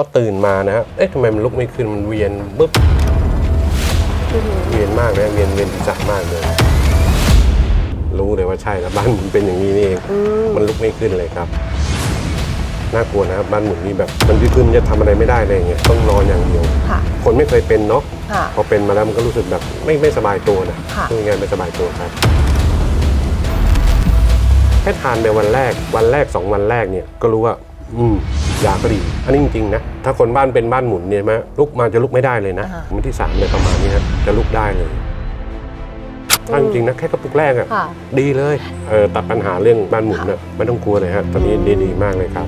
อตื่นมานะฮะ เอ๊ะทำไมมันลุกไม่ขึ้น มันเวียนบึ๊บ เวียนมากเลยเวียนเวียนศีรษะมากเลย รู้เลยว่าใช่แล้วบ้านหมุนเป็นอย่างนี้นี่เอง มันลุกไม่ขึ้นเลยครับ น่ากลัวนะครับบ้านหมุนนี่แบบมันขึ้นจะทำอะไรไม่ได้เลยอย่างเงี้ย ต้องนอนอย่างเดียวค่ะคนไม่เคยเป็นเนาะค่ะพอเป็นมาแล้วมันก็รู้สึกแบบไม่ไม่สบายตัวนะค่ะพูดง่ายๆไม่สบายตัวครับแค่ทานไปวันแรก วันแรกสองวันแรกเนี่ยก็รู้ว่า อืม ยาก็ดี อันนี้จริงๆนะ ถ้าคนบ้านเป็นบ้านหมุนเนี่ยไหมลุกมาจะลุกไม่ได้เลยนะอ่าวันที่สามเลยประมาณนี้ครับจะลุกได้เลยถ้าจริงๆนะแค่กระปุกแรกอะค่ะ ดีเลยเออตัดปัญหาเรื่องบ้านหมุนนะไม่ต้องกลัวเลยฮะตอนนี้ดีดีๆมากเลยครับ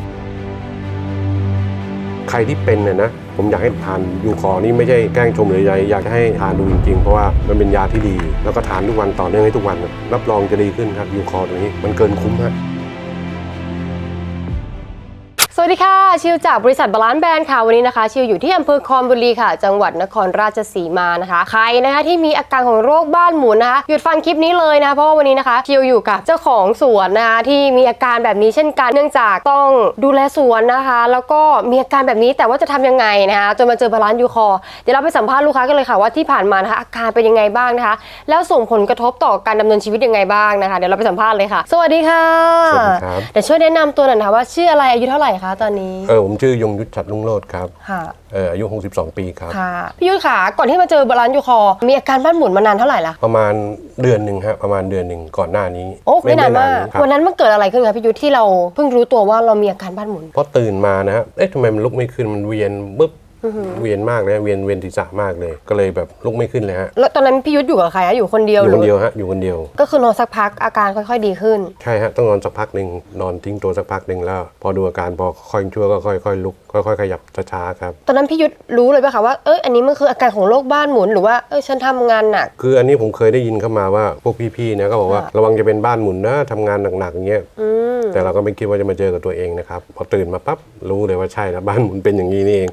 ใครที่เป็นเนี่ยนะ ผมอยากให้ทานยูคอนี่ไม่ใช่แกล้งชมหรืออะไรอยากจะให้ทานดูจริงๆ เพราะว่ามันเป็นยาที่ดี แล้วก็ทานทุกวันต่อเนื่องให้ทุกวันนะรับรองจะดีขึ้นครับยูคอตัวนี้มันเกินคุ้มฮะ สวัสดีค่ะ ชิวจากบริษัทบาลานซ์แบรนด์ค่ะ วันนี้นะคะ ชิวอยู่ที่อำเภอคอนบุรีค่ะ จังหวัดนครราชสีมานะคะ ใครนะคะที่มีอาการของโรคบ้านหมุนนะคะ หยุดฟังคลิปนี้เลยนะคะเพราะว่าวันนี้นะคะ ชิวอยู่กับเจ้าของสวนนะคะที่มีอาการแบบนี้เช่นกัน เนื่องจากต้องดูแลสวนนะคะ แล้วก็มีอาการแบบนี้แต่ว่าจะทำยังไงนะคะ จนมาเจอบาลานซ์ยูคอร์เดี๋ยวเราไปสัมภาษณ์ลูกค้ากันเลยค่ะว่าที่ผ่านมานะคะอาการเป็นยังไงบ้างนะคะ แล้วส่งผลกระทบต่อการดำเนินชีวิตยังไงบ้างนะคะ เดี๋ยวเราไปสัมภาษณ์เลยค่ะ สวัสดีค่ะ สวัสดีครับเดี๋ยวช่วยแนะนำตัวหน่อยนะคะว่าชื่ออะไรอายุเท่าไหร่คะตอนนี้ เออผมชื่อยงยุทธชัดลุงโลดครับค่ะ เอออายุ 62 ปีครับ ค่ะ พี่ยุทธค่ะก่อนที่มาเจอบาลานซ์ยูคอร์มีอาการบ้านหมุนมานานเท่าไหร่ละ ประมาณเดือนหนึ่งฮะประมาณเดือนหนึ่งก่อนหน้านี้โอ้ไม่นานมากครับวันนั้นมันเกิดอะไรขึ้นคะพี่ยุทธที่เราเพิ่งรู้ตัวว่าเรามีอาการบ้านหมุน พอตื่นมานะฮะเอ๊ะทำไมมันลุกไม่ขึ้นมันเวียนบึ๊บ เวียนมากเลยเวียนเวียนศีรษะมากเลย ก็เลยแบบลุกไม่ขึ้นเลยฮะแล้วตอนนั้นพี่ยุทธอยู่กับใครคะอยู่คนเดีอยวยู่คนหรืเดียวฮะอยู่คนเดียว ก็คือนอนสักพักอาการค่อยๆดีขึ้น ใช่ฮะต้องนอนสักพักหนึ่งนอนทิ้งตัวสักพักหนึ่งแล้ว พอดูอาการพอค่อยชั่วก็ค่อยๆลุกค่อยๆขยับช้าๆครับ ตอนนั้นพี่ยุทธรู้เลยป่ะคะว่าเอ้ยอันนี้มันคืออาการของโรคบ้านหมุนหรือว่าเอ้ยฉันทำงานหนัก คืออันนี้ผมเคยได้ยินเข้ามาว่าพวกพี่ๆเนี่ยก็บอกว่าค่ะระวังจะเป็นบ้านหมุนนะทำงานหนักๆอย่างเงี้ยอืมแต่เราก็ไม่คิดว่าจะมาเจอกับตัวเองนะครับพอตื่นมาปั๊บรู้เลยว่าใช่แล้วบ้านหมุนเป็นอย่างนี้นี่เอง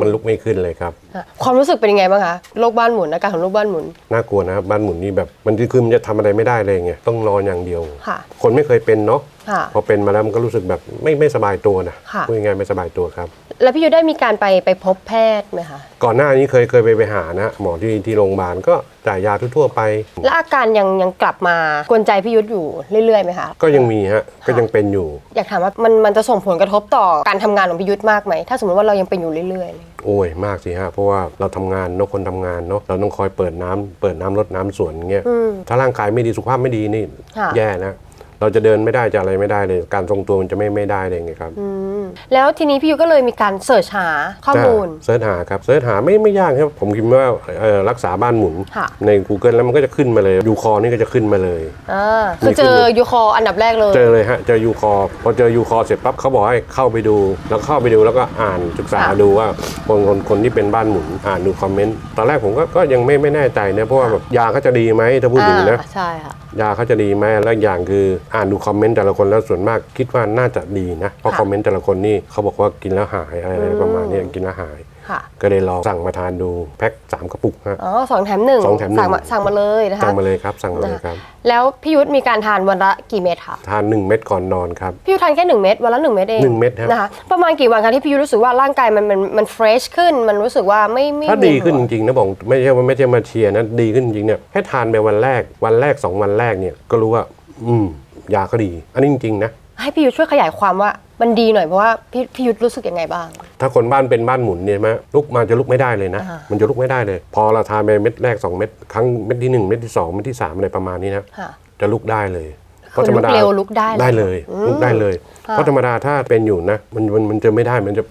มันลุกไม่ขึ้นเลยครับค่ะความรู้สึกเป็นยังไงบ้างคะโรคบ้านหมุนอาการของโรคบ้านหมุน น่ากลัวนะครับบ้านหมุนนี่แบบมันคือมันจะทำอะไรไม่ได้เลยไงต้องนอนอย่างเดียว ค่ะ คนไม่เคยเป็นเนาะ ค่ะ พอเป็นมาแล้วมันก็รู้สึกแบบไม่ไม่สบายตัวนะค่ะ พูดง่ายๆไม่สบายตัวครับ แล้วพี่ยุทธได้มีการไปไปพบแพทย์ไหมคะ ก่อนหน้านี้เคยเคยไปไปหานะ หมอที่ที่โรงพยาบาลก็จ่ายยาทั่วๆไป แล้วอาการยังยังกลับมากวนใจพี่ยุทธอยู่เรื่อยๆไหมคะ ก็ยังมีฮะก็ยังเป็นอยู่ อยากถามว่ามันมันจะส่งผลกระทบต่อการทำงานของพี่ยุทธมากไหม ถ้าสมมติว่าเรายังเป็นอยู่เรื่อยๆเลยโอ้ยมากสิฮะเพราะว่าเราทำงานเนอะคนทำงานเนาะเราต้องคอยเปิดน้ำเปิดน้ำรดน้ำสวนเงี้ยอืม ถ้าร่างกายไม่ดีสุขภาพไม่ดีนี่ค่ะ แย่นะ เราจะเดินไม่ได้จะอะไรไม่ได้เลย การทรงตัวมันจะไม่ไม่ได้เลยไงครับอืมแล้วทีนี้พี่ยุทธก็เลยมีการเสิร์ชหาข้อมูลจะเสิร์ชหาครับเสิร์ชหาไม่ไม่ยากครับผมคิดว่าเอ่อรักษาบ้านหมุนค่ะใน Google แล้วมันก็จะขึ้นมาเลยยูคอนี่ก็จะขึ้นมาเลยอ่าคือเจอยูคออันดับแรกเลย เจอเลยฮะเจอยูคอพอเจอยูคอเสร็จปั๊บเขาบอกให้เข้าไปดู แล้วเข้าไปดูแล้วก็อ่านศึกษาค่ะดูว่าคนคนคนที่เป็นบ้านหมุนอ่านดูคอมเมนต์ตอนแรกผมก็ก็ยังไม่ไม่แน่ใจนะเพราะว่าแบบยาเขาจะดีไหมถ้าพูดถึงนะอ่าใช่ค่ะ ยาเขาจะดีไหมแล้วอีกอย่างคืออ่านดูคอมเมนต์แต่ละคนแล้วส่วนมากคิดว่าน่าจะดีนะ เพราะค่ะคอมเมนต์แต่ละคนนี่เขาบอกว่ากินแล้วหายอะไรอืมประมาณนี้กินแล้วหาย ค่ะ ก็เลยลองสั่งมาทานดูแพ็คสามกระปุกฮะ อ๋อสองแถมหนึ่งสองแถมหนึ่ง สั่งมาสั่งมาเลยนะคะสั่งมาเลยครับสั่งมาเลยครับ แล้วพี่ยุทธมีการทานวันละกี่เม็ดคะทานหนึ่งเม็ดก่อนนอนครับ พี่ยุทธทานแค่หนึ่งเม็ดวันละหนึ่งเม็ดเองหนึ่งเม็ดครับนะคะประมาณกี่วันคะที่พี่ยุทธรู้สึกว่าร่างกายมันมันมันเฟรชขึ้น มันรู้สึกว่าไม่ไม่ถ้าดีขึ้นเวีจยหัวริงๆนะบอกไม่ใช่ว่าไม่ใช่มาเชียร์นะดีขึ้นจริงๆเนี่ยแค่ทานไปวันแรกวันแรกสองวันแรกเนี่ยก็รู้ว่า อืมยาก็ดี อันนี้จริงๆนะ ให้พี่ยุทธช่วยขยายความว่า มันดีหน่อยเพราะว่าพี่พี่ยุทธรู้สึกยังไงบ้าง ถ้าคนบ้านเป็นบ้านหมุนเนี่ยไหมลุกมาจะลุกไม่ได้เลยนะ อ่ามันจะลุกไม่ได้เลย พอเราทานไปเม็ดแรกสองเม็ดครั้งเม็ดที่หนึ่งเม็ดที่สองเม็ดที่สามอะไรประมาณนี้นะ ค่ะจะลุกได้เลยคือลุกเร็วลุกได้ได้เลยอืมลุกได้เลย ค่ะ เพราะธรรมดาถ้าเป็นอยู่นะมันมันมันจะไม่ได้มันจะ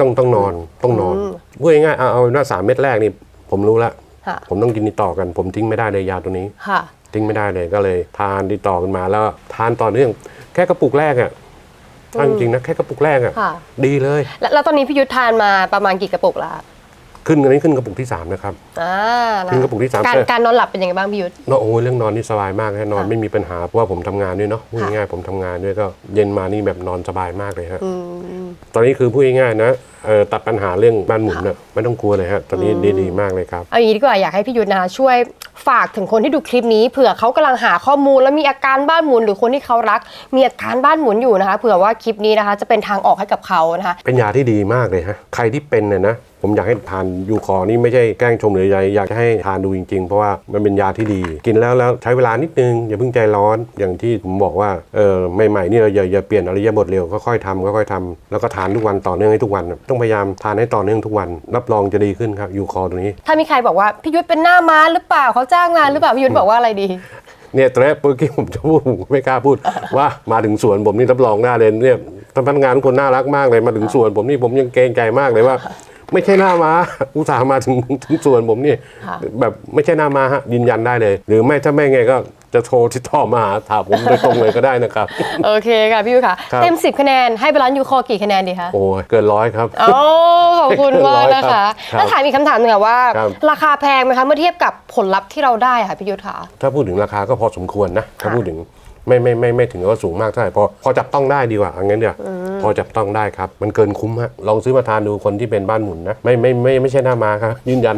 ต้องต้องนอนต้องนอนอืมพูดง่ายๆเอาเอาเป็นว่าสามเม็ดแรกนี่ผมรู้ละค่ะผมต้องกินติดต่อกัน ผมทิ้งไม่ได้เลยยาตัวนี้ ค่ะ ทิ้งไม่ได้เลยก็เลยทานติดต่อกันมาแล้วทานต่อเนื่อง แค่กระปุกแรกอะ่ะถ้าจริงๆนะแค่กระปุกแรกอะค่ะ ดีเลย แล้วแล้วตอนนี้พี่ยุทธทานมาประมาณกี่กระปุกแล้วขึ้นอันนี้ขึ้นกระปุกที่สามนะครับ อ่านะขึ้นกระปุกที่สามการใช่ การนอนหลับเป็นยังไงบ้างพี่ยุทธ เนอะโอ้ยเรื่องนอนนี่สบายมากแค่นอนค่ะไม่มีปัญหาเพราะว่าผมทำงานด้วยเนาะพูดค่ะ ง่ายๆผมทำงานด้วยก็เย็นมานี่แบบนอนสบายมากเลยฮะอืมตอนนี้คือพูดง่ายๆนะ เอ่อตัดปัญหาเรื่องบ้านหมุนน่ะไม่ต้องกลัวเลยฮะตอนนี้ดีดีมากเลยครับ เอาอย่างนี้ดีกว่าอยากให้พี่ยุทธนะคะช่วยฝากถึงคนที่ดูคลิปนี้เผื่อเขากำลังหาข้อมูล แล้วมีอาการบ้านหมุน หรือคนที่เขารัก มีอาการบ้านหมุนอยู่นะคะเผื่อว่าคลิปนี้นะคะ จะเป็นทางออกให้กับเขานะคะ เป็นยาที่ดีมากเลยฮะ ใครที่เป็นเนี่ยนะ ผมอยากให้ทานยูคอนี่ไม่ใช่แกล้งชมหรืออะไรอยากจะให้ทานดูจริงๆ เพราะว่ามันเป็นยาที่ดี กินแล้วแล้วใช้เวลานิดนึง อย่าเพิ่งใจร้อนอย่างที่ผมบอกว่าเออใหม่ๆนี่เราอย่าอย่าเปลี่ยนอริยบทเร็วค่อยๆทำค่อยๆทำแล้วก็ทานทุกวันต่อเนื่องให้ทุกวันต้องพยายามทานให้ต่อเนื่องทุกวัน รับรองจะดีขึ้นครับยูคอตัวนี้ ถ้ามีใครบอกว่าพี่ยุทธเป็นหน้าม้าหรือเปล่าเขาจ้างงานหรือเปล่าพี่ยุทธบอกว่าอะไรดี เนี่ยตอนแรกเมื่อกี้ผมจะพูดผมไม่กล้าพูด ว่ามาถึงสวนผมนี่รับรองได้เลยเนี่ยท่านพนักงานทุกคนน่ารักมากเลยมาถึงสวนผมนี่ผมยังเกรงใจมากเลยว่า ไม่ใช่หน้ามา อุตส่าห์มาถึงถึงสวนผมนี่ค่ะแบบไม่ใช่หน้ามาฮะยืนยันได้เลย หรือไม่ถ้าไม่ไงก็จะโทรติดต่อมาหาถามผมโดยตรงเลยก็ได้นะครับ โอเคค่ะพี่ยุทธค่ะ ครับ เต็ม 10 คะแนนให้บาลานซ์ยูคอกี่คะแนนดีคะโอ้ยเกินร้อยครับ โอ้ขอบคุณมากนะคะครับแล้วถามอีกคำถามหนึ่งค่ะว่า ครับ ราคาแพงไหมคะเมื่อเทียบกับผลลัพธ์ที่เราได้ค่ะพี่ยุทธค่ะ ถ้าพูดถึงราคาก็พอสมควรนะ ถ้าค่ะพูดถึง ไม่ไม่ไม่ไม่ถึงกับว่าสูงมากเท่าไหร่พอพอจับต้องได้ดีกว่าเอางั้นเดียวพอจับต้องได้ครับ มันเกินคุ้มฮะลองซื้อมาทานดูคนที่เป็นบ้านหมุนนะไม่ไม่ไม่ไม่ใช่หน้ามาครับ ยืนยัน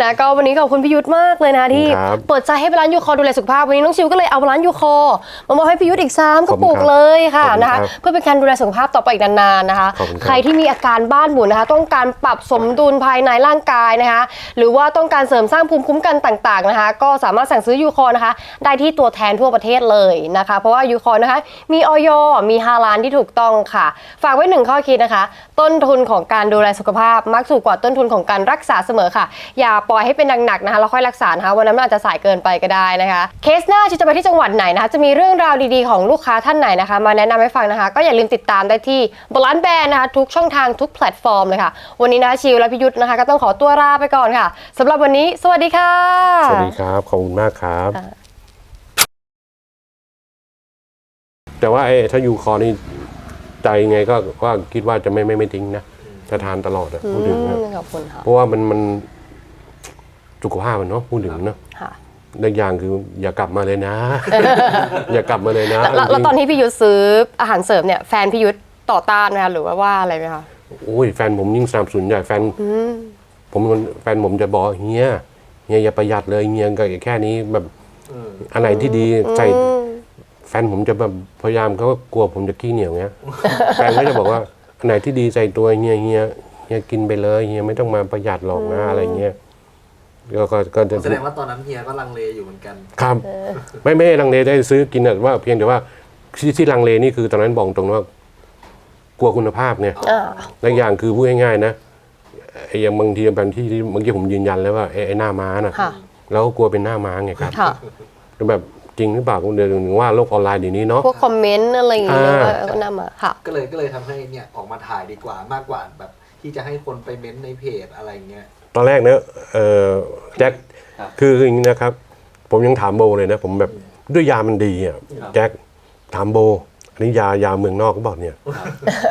นะก็วันนี้ขอบคุณพี่ยุทธมากเลยนะที่ครับ เปิดใจให้บาลานซ์ยูคอดูแลสุขภาพวันนี้น้องชิวก็เลยเอาบาลานซ์ยูคอมามอบให้พี่ยุทธอีกสามกระปุกขอบคุณครับเลยค่ะขอบคุณนะคะครับเพื่อเป็นการดูแลสุขภาพต่อไปอีกนานๆนะคะ ขอบคุณครับ ใครที่มีอาการบ้านหมุนนะคะ ต้องการปรับสมดุลภายในร่างกายนะคะ หรือว่าต้องการเสริมสร้างภูมิคุ้มกันต่างๆนะคะ ก็สามารถสั่งซื้อยูคอนะคะ ได้ที่ตัวแทนทั่วประเทศเลยนะคะ เพราะว่ายูคอนะคะ มีออยมีฮาลานที่ถูกต้องค่ะ ฝากไว้หนึ่งข้อคิดนะคะ ต้นทุนของการดูแลสุขภาพมักสูงกว่าต้นทุนของการรักษาเสมอค่ะ อย่าปล่อยให้เป็นหนักๆนะคะแล้วค่อยรักษานะคะวันนั้นมันอาจจะสายเกินไปก็ได้นะคะ เคสหน้าจะไปที่จังหวัดไหนนะคะ จะมีเรื่องราวดีๆของลูกค้าท่านไหนนะคะ มาแนะนำให้ฟังนะคะ ก็อย่าลืมติดตามได้ที่บลันแบนนะคะทุกช่องทางทุกแพลตฟอร์มเลยค่ะ วันนี้นะชิวและพิยุทธ์นะคะ ก็ต้องขอตัวลาไปก่อนค่ะสำหรับวันนี้ สวัสดีค่ะ สวัสดีครับ ขอบคุณมากครับ แต่ว่าไอ้ถ้ายูคอนี่ใจไงก็ก็คิดว่าจะไม่ไม่ไม่ทิ้งนะจะทานตลอดอะพูดถึงนะขอบคุณค่ะเพราะว่ามันมันสุขภาพมันเนาะพูดถึงเนาะค่ะในอย่างคืออย่ากลับมาเลยนะ อย่ากลับมาเลยนะแล้วแล้วตอนจริงที่พี่ยุทธซื้ออาหารเสริมเนี่ยแฟนพี่ยุทธต่อต้านไหมคะหรือว่าว่าอะไรไหมคะๆโอ้ยแฟนผมยิ่งสนับสนุนใหญ่แฟนผมมันแฟนผมจะบอกเฮียเฮียอย่าประหยัดเลยเฮียก็แค่นี้แบบอันไหนที่ดีใส่ แฟนผมจะแบบพยายามเขาก็กลัวผมจะขี้เหนียวเงี้ย แฟนก็จะบอกว่าอันไหนที่ดีใส่ตัวเฮียเฮียเฮียกินไปเลยเฮียไม่ต้องมาประหยัดหรอกนะอะไรเงี้ยก็ก็ก็จะแสดงว่าตอนนั้นเฮียก็ลังเลอยู่เหมือนกัน ครับไม่ไม่ได้ลังเลได้ซื้อกินแต่ว่า เพียงแต่ว่าที่ที่ลังเลนี่คือตอนนั้นบอกตรงว่ากลัวคุณภาพเนี่ยอ่า และอีกอย่างคือพูดง่ายๆนะไอ้อย่างบางทีบางที่ที่เมื่อกี้ผมยืนยันแล้วว่าไอ้ไอ้หน้าม้าน่ะค่ะแล้วก็กลัวเป็นหน้าม้าไงครับ ค่ะ แบบ จริงหรือเปล่าผมเดี๋ยวถึงว่าโลกออนไลน์เดี๋ยวนี้เนาะ พวกคอมเมนต์อะไรอย่างเงี้ยอ่า ก็นำมาค่ะ ก็เลยก็เลยทำให้เนี่ยออกมาถ่ายดีกว่ามากกว่าแบบ ที่จะให้คนไปเม้นต์ในเพจอะไรเงี้ย ตอนแรกเนี่ยเออแจ็คครับคือคืออย่างนี้นะครับ ผมยังถามโบเลยนะ ผมแบบด้วยยามันดีอะครับ แจ็คถามโบอันนี้ยายาเมืองนอกก็บอกเนี่ย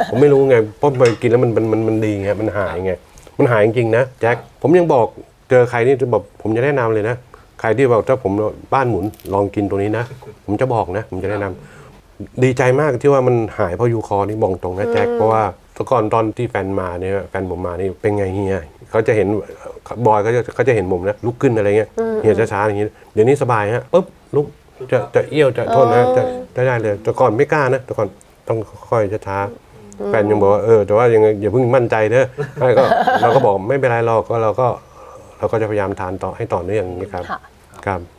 ผมไม่รู้ไงเพราะไปกินแล้วมันมันมันมันดีไงมันหายไงมันหายจริงๆนะแจ็คผมยังบอกเจอใครนี่จะบอกผมจะแนะนำเลยนะใครที่บอกถ้าผมบ้านหมุนลองกินตัวนี้นะ ผมจะบอกนะ ผมจะแนะนำดีใจมากที่ว่ามันหายเพราะยูคอนี่บอกตรงนะแจ็คเพราะว่าแตะก่อนตอนที่แฟนมาเนี่ยแฟนผมมานี่เป็นไงเฮียเขาจะเห็นบอยเขาจะเขาจะเห็นผมนะลุกขึ้นอะไรเงี้ยเฮียช้าๆอย่างนี้เดี๋ยวนี้สบายฮะปุ๊บลุกจะจะเอี้ยวจะโทษนะจะจะได้เลยแต่ก่อนไม่กล้านะแต่ก่อนต้องค่อยๆช้าๆแฟนยังบอกว่าเออแต่ว่ายังไงอย่าเพิ่งมั่นใจเด้อไม่ก็เราก็บอกไม่เป็นไรหรอกก็เราก็เราก็จะพยายามทานต่อให้ต่อเนื่องอย่างนี้ครับค่ะ ครับ